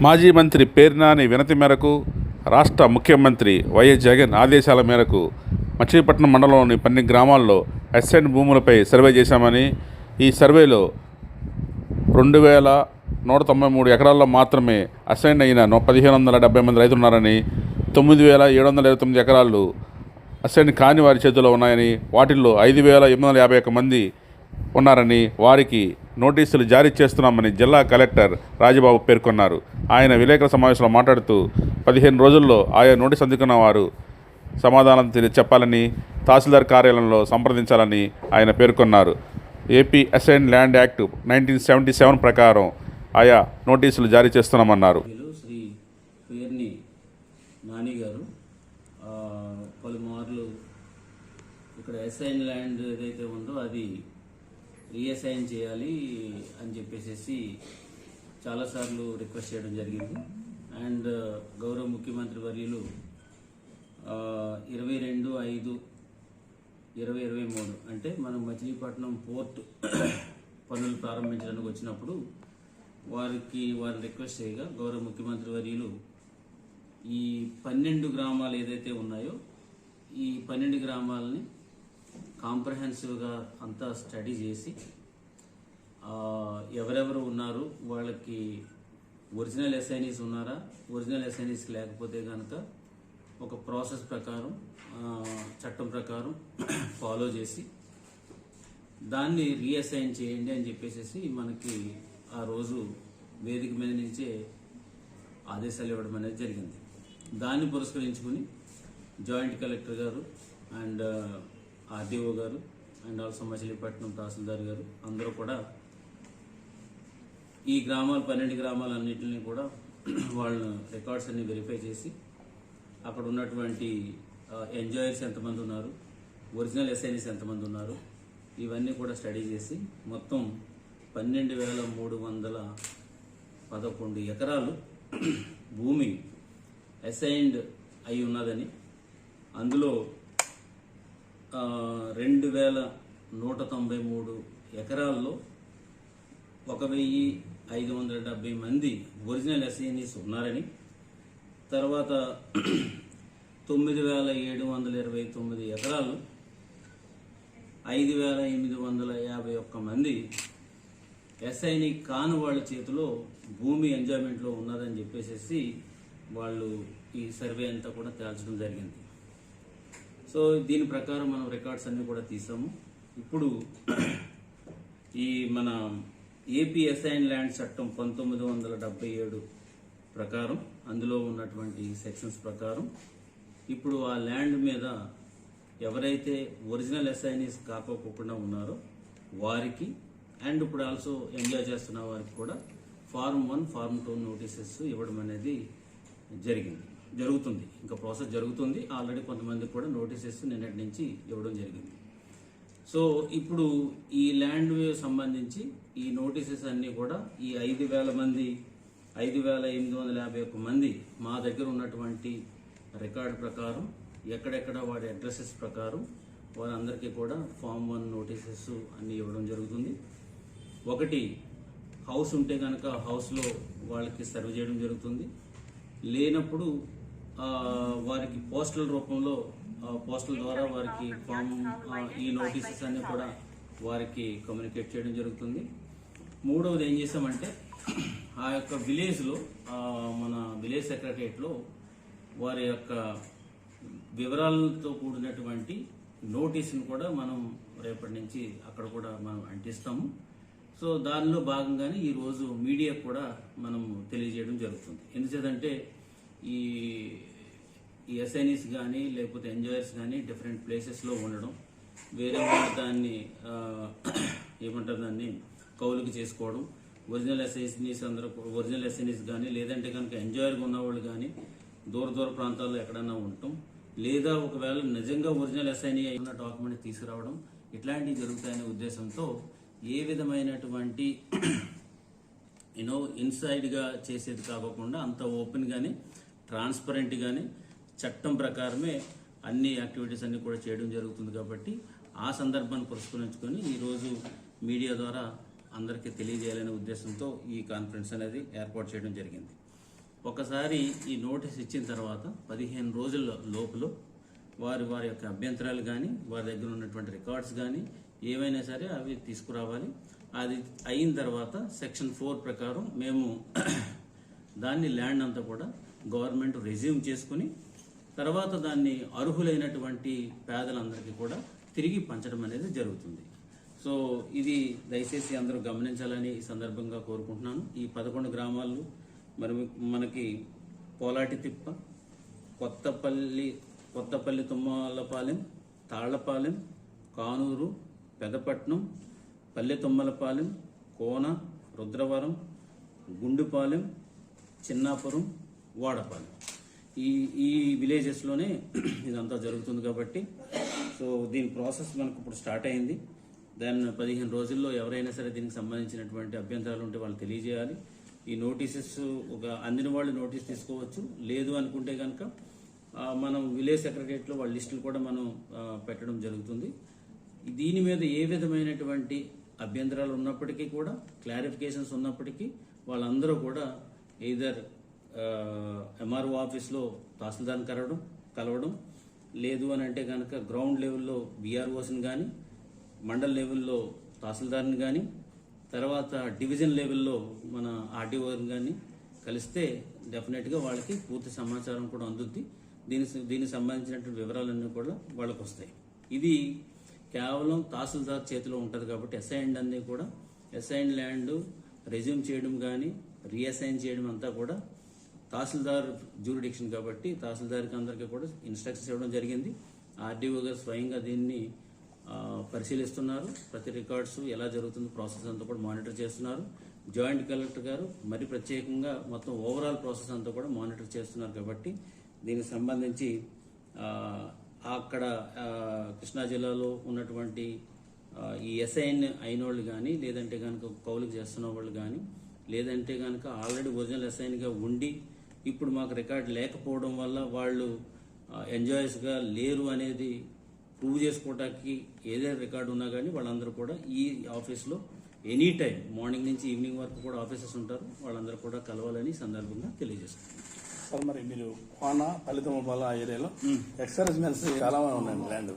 మాజీ మంత్రి పేర్నాని వినతి మేరకు రాష్ట్ర ముఖ్యమంత్రి వైఎస్ జగన్ ఆదేశాల మేరకు మచిలీపట్నం మండలంలోని పన్ని గ్రామాల్లో అసెంట్ భూములపై సర్వే చేశామని ఈ సర్వేలో రెండు వేల నూట తొంభై మూడు ఎకరాల్లో మాత్రమే అసైన్ అయిన పదిహేను వందల డెబ్బై మంది రైతులు ఉన్నారని తొమ్మిది వేల ఏడు వందల ఇరవై తొమ్మిది ఎకరాలు అసైన్ కాని వారి చేతిలో ఉన్నాయని వాటిల్లో ఐదు వేల ఎనిమిది వందల యాభై ఒక్క మంది ఉన్నారని వారికి నోటీసులు జారీ చేస్తున్నామని జిల్లా కలెక్టర్ రాజబాబు పేర్కొన్నారు. ఆయన విలేకరుల సమావేశంలో మాట్లాడుతూ పదిహేను రోజుల్లో ఆయా నోటీస్ అందుకున్న వారు సమాధానం తెలి- చెప్పాలని తహసీల్దార్ కార్యాలయంలో సంప్రదించాలని ఆయన పేర్కొన్నారు. AP assign land act nineteen seventy seven ప్రకారం ఆయా నోటీసులు జారీ చేస్తున్నామన్నారు. వీళ్ళు గారు పలుమార్లు ఇక్కడ అసైన్ ల్యాండ్ ఏదైతే ఉందో అది రీఅసైన్ చేయాలి అని చెప్పేసి చాలాసార్లు రిక్వెస్ట్ చేయడం జరిగింది. అండ్ uh, గౌరవ ముఖ్యమంత్రి వర్యులు ఇరవై రెండు ఐదు ఇరవై ఇరవై మూడు అంటే మనం మచిలీపట్నం పోర్ట్ పనులు ప్రారంభించడానికి వచ్చినప్పుడు వారికి వారిని రిక్వెస్ట్ చేయగా గౌరవ ముఖ్యమంత్రి వర్యులు ఈ పన్నెండు గ్రామాలు ఏదైతే ఉన్నాయో ఈ పన్నెండు గ్రామాలని కాంప్రహెన్సివ్గా అంతా స్టడీ చేసి ఎవరెవరు ఉన్నారు వాళ్ళకి ఒరిజినల్ ఎస్ఐనీస్ ఉన్నారా ఒరిజినల్ ఎస్ఐనీస్ లేకపోతే కనుక ఒక ప్రాసెస్ ప్రకారం చట్టం ప్రకారం ఫాలో చేసి దాన్ని రీఅసైన్ చేయండి అని చెప్పేసి మనకి ఆ రోజు వేదిక మీద నుంచే ఆదేశాలు ఇవ్వడం అనేది జరిగింది. దాన్ని పురస్కరించుకుని జాయింట్ కలెక్టర్ గారు అండ్ ఆర్డీఓ గారు అండ్ ఆల్సో మచిలీపట్నం తహసీల్దార్ గారు అందరూ కూడా ఈ గ్రామాలు పన్నెండు గ్రామాలన్నింటినీ కూడా వాళ్ళ రికార్డ్స్ అన్ని వెరిఫై చేసి అక్కడ ఉన్నటువంటి ఎంజాయర్స్ ఎంతమంది ఉన్నారు ఒరిజినల్ ఎస్ఐనిస్ ఎంతమంది ఉన్నారు ఇవన్నీ కూడా స్టడీ చేసి మొత్తం పన్నెండు వేల మూడు వందల పదకొండు ఎకరాలు భూమి అసైన్డ్ అయి ఉన్నదని అందులో రెండు వేల నూట తొంభై మూడు ఎకరాల్లో ఒక వెయ్యి ఐదు వందల డెబ్బై మంది ఒరిజినల్ ఎస్ఐనీస్ ఉన్నారని తర్వాత తొమ్మిది వేల ఏడు వందల ఇరవై తొమ్మిది ఎకరాలు ఐదు వేల ఎనిమిది వందల యాభై ఒక్క మంది ఎస్ఐని కాని వాళ్ళ చేతిలో భూమి ఎంజాయ్మెంట్లో ఉన్నదని చెప్పేసేసి వాళ్ళు ఈ సర్వే అంతా కూడా తేల్చడం జరిగింది. సో దీని ప్రకారం మనం రికార్డ్స్ అన్ని కూడా తీసాము. ఇప్పుడు ఈ మన ఏపీ అసైన్ ల్యాండ్ చట్టం పంతొమ్మిది వందల డెబ్బై ఏడు ప్రకారం అందులో ఉన్నటువంటి సెక్షన్స్ ప్రకారం ఇప్పుడు ఆ ల్యాండ్ మీద ఎవరైతే ఒరిజినల్ అసైనీస్ కాకపోకుండా ఉన్నారో వారికి అండ్ ఇప్పుడు ఆల్సో ఎంజాయ్ చేస్తున్న వారికి కూడా form one form two notices ఇవ్వడం అనేది జరిగింది. జరుగుతుంది. ఇంకా ప్రాసెస్ జరుగుతుంది. ఆల్రెడీ కొంతమందికి కూడా నోటీసెస్ నిన్నటి నుంచి ఇవ్వడం జరిగింది. సో ఇప్పుడు ఈ ల్యాండ్ సంబంధించి ఈ నోటీసెస్ అన్నీ కూడా ఈ ఐదు వేల మంది ఐదు వేల ఎనిమిది వందల యాభై ఒక్క మంది మా దగ్గర ఉన్నటువంటి రికార్డు ప్రకారం ఎక్కడెక్కడ వాడి అడ్రసెస్ ప్రకారం వారందరికీ కూడా ఫామ్ వన్ నోటీసెస్ అన్నీ ఇవ్వడం జరుగుతుంది. ఒకటి హౌస్ ఉంటే కనుక హౌస్లో వాళ్ళకి సర్వ్ చేయడం జరుగుతుంది. లేనప్పుడు వారికి పోస్టల్ రూపంలో పోస్టల్ ద్వారా వారికి ఫామ్ ఈ నోటీసెస్ అన్ని కూడా వారికి కమ్యూనికేట్ చేయడం జరుగుతుంది. మూడవది ఏం చేసామంటే ఆ యొక్క విలేజ్లో మన విలేజ్ సెక్రటరియట్లో వారి యొక్క వివరాలతో కూడినటువంటి నోటీసును కూడా మనం రేపటి నుంచి అక్కడ కూడా మనం అంటిస్తాము. సో దానిలో భాగంగానే ఈరోజు మీడియా కూడా మనం తెలియజేయడం జరుగుతుంది. ఎందుచేతంటే ఈ ఈ ఎస్ఎన్ఈస్ కానీ లేకపోతే ఎంజాయర్స్ కానీ డిఫరెంట్ ప్లేసెస్లో ఉండడం. వేరే వాళ్ళు దాన్ని ఏమంటారు దాన్ని కౌలుకి చేసుకోవడం. ఒరిజినల్ ఎస్ఎన్ఈస్ అందరూ ఒరిజినల్ ఎస్ఎన్ఈస్ కానీ లేదంటే కనుక ఎంజాయర్గా ఉన్నవాళ్ళు కానీ దూర దూర ప్రాంతాల్లో ఎక్కడన్నా ఉండటం. లేదా ఒకవేళ నిజంగా ఒరిజినల్ ఎస్ఐని ఉన్న డాక్యుమెంట్ తీసుకురావడం. ఇట్లాంటివి జరుగుతాయనే ఉద్దేశంతో ఏ విధమైనటువంటి యూనో ఇన్సైడ్గా చేసేది కాకుండా అంత ఓపెన్గానే ట్రాన్స్పరెంట్గానే చట్టం ప్రకారమే అన్ని యాక్టివిటీస్ అన్నీ కూడా చేయడం జరుగుతుంది కాబట్టి ఆ సందర్భాన్ని పురస్కరించుకొని ఈరోజు మీడియా ద్వారా అందరికీ తెలియజేయాలనే ఉద్దేశంతో ఈ కాన్ఫరెన్స్ అనేది ఏర్పాటు చేయడం జరిగింది. ఒకసారి ఈ నోటీస్ ఇచ్చిన తర్వాత పదిహేను రోజుల లోపల వారి వారి యొక్క అభ్యంతరాలు కానీ వారి దగ్గర ఉన్నటువంటి రికార్డ్స్ కానీ ఏవైనా సరే అవి తీసుకురావాలి. అది అయిన తర్వాత సెక్షన్ ఫోర్ ప్రకారం మేము దాన్ని ల్యాండ్ అంతా కూడా గవర్నమెంట్ రెజ్యూమ్ చేసుకుని తర్వాత దాన్ని అర్హులైనటువంటి పేదలందరికీ కూడా తిరిగి పంచడం అనేది జరుగుతుంది. సో ఇది దయచేసి అందరూ గమనించాలని ఈ సందర్భంగా కోరుకుంటున్నాను. ఈ పదకొండు గ్రామాలు మరి మనకి పోలాటి తిప్ప కొత్తపల్లి కొత్తపల్లి తుమ్మలపాలెం తాళ్ళపాలెం కానూరు పెదపట్నం పల్లె తుమ్మలపాలెం కోన రుద్రవరం గుండుపాలెం చిన్నాపురం వాడపాలెం. ఈ ఈ విలేజెస్లోనే ఇదంతా జరుగుతుంది కాబట్టి సో దీని ప్రాసెస్ మనకు ఇప్పుడు స్టార్ట్ అయింది. దాన్ని పదిహేను రోజుల్లో ఎవరైనా సరే దీనికి సంబంధించినటువంటి అభ్యంతరాలు ఉంటే వాళ్ళు తెలియజేయాలి. ఈ నోటీసెస్ ఒక అందిన వాళ్ళు నోటీస్ తీసుకోవచ్చు. లేదు అనుకుంటే కనుక మనం విలేజ్ సెక్రటరియట్లో వాళ్ళ లిస్టులు కూడా మనం పెట్టడం జరుగుతుంది. దీని మీద ఏ విధమైనటువంటి అభ్యంతరాలు ఉన్నప్పటికీ కూడా క్లారిఫికేషన్స్ ఉన్నప్పటికీ వాళ్ళందరూ కూడా ఎయిదర్ ఎంఆర్ఓ ఆఫీస్లో తహసీల్దార్ని కలవడం కలవడం. లేదు అని అంటే కనుక గ్రౌండ్ లెవెల్లో బీఆర్ఓస్ని కానీ మండల్ లెవెల్లో తహసీల్దార్ని కానీ తర్వాత డివిజన్ లెవెల్లో మన ఆర్డీఓని కానీ కలిస్తే డెఫినెట్గా వాళ్ళకి పూర్తి సమాచారం కూడా అందుద్ది. దీని దీనికి సంబంధించినటువంటి వివరాలన్నీ కూడా వాళ్ళకు వస్తాయి ఇది కేవలం తహసీల్దార్ చేతిలో ఉంటుంది కాబట్టి అసైన్డ్ అన్నీ కూడా అసైన్డ్ ల్యాండ్ రెజ్యూమ్ చేయడం కానీ రీఅసైన్ చేయడం అంతా కూడా తహసీల్దార్ జ్యూరిడిక్షన్ కాబట్టి తహసీల్దార్కి అందరికీ కూడా ఇన్స్ట్రక్షన్స్ ఇవ్వడం జరిగింది. ఆర్డీఓ గారు స్వయంగా దీన్ని పరిశీలిస్తున్నారు. ప్రతి రికార్డ్స్ ఎలా జరుగుతుంది ప్రాసెస్ అంతా కూడా మానిటర్ చేస్తున్నారు. జాయింట్ కలెక్టర్ గారు మరి ప్రత్యేకంగా మొత్తం ఓవరాల్ ప్రాసెస్ అంతా కూడా మానిటర్ చేస్తున్నారు కాబట్టి దీనికి సంబంధించి అక్కడ కృష్ణా జిల్లాలో ఉన్నటువంటి ఈ ఎస్ఐఎన్ అయిన వాళ్ళు కానీ లేదంటే కనుక కౌలుకు చేస్తున్న వాళ్ళు కానీ లేదంటే కనుక ఆల్రెడీ ఒరిజినల్ ఎస్ఐన్గా ఉండి ఇప్పుడు మాకు రికార్డ్ లేకపోవడం వల్ల వాళ్ళు ఎంజాయర్స్గా లేరు అనేది ప్రూవ్ చేసుకోవడానికి ఏదైనా రికార్డు ఉన్నా కానీ వాళ్ళందరూ కూడా ఈ ఆఫీస్లో ఎనీ టైం మార్నింగ్ నుంచి ఈవినింగ్ వరకు కూడా ఆఫీసర్స్ ఉంటారు. వాళ్ళందరూ కూడా కలవాలని సందర్భంగా తెలియజేస్తున్నారు సార్ మరి మీరు కోన ఫలితం ఆ ఏరియాలో ఎక్సర్సైజ్ మెన్స్ చాలా మంది ఉన్నాయండి ల్యాండ్.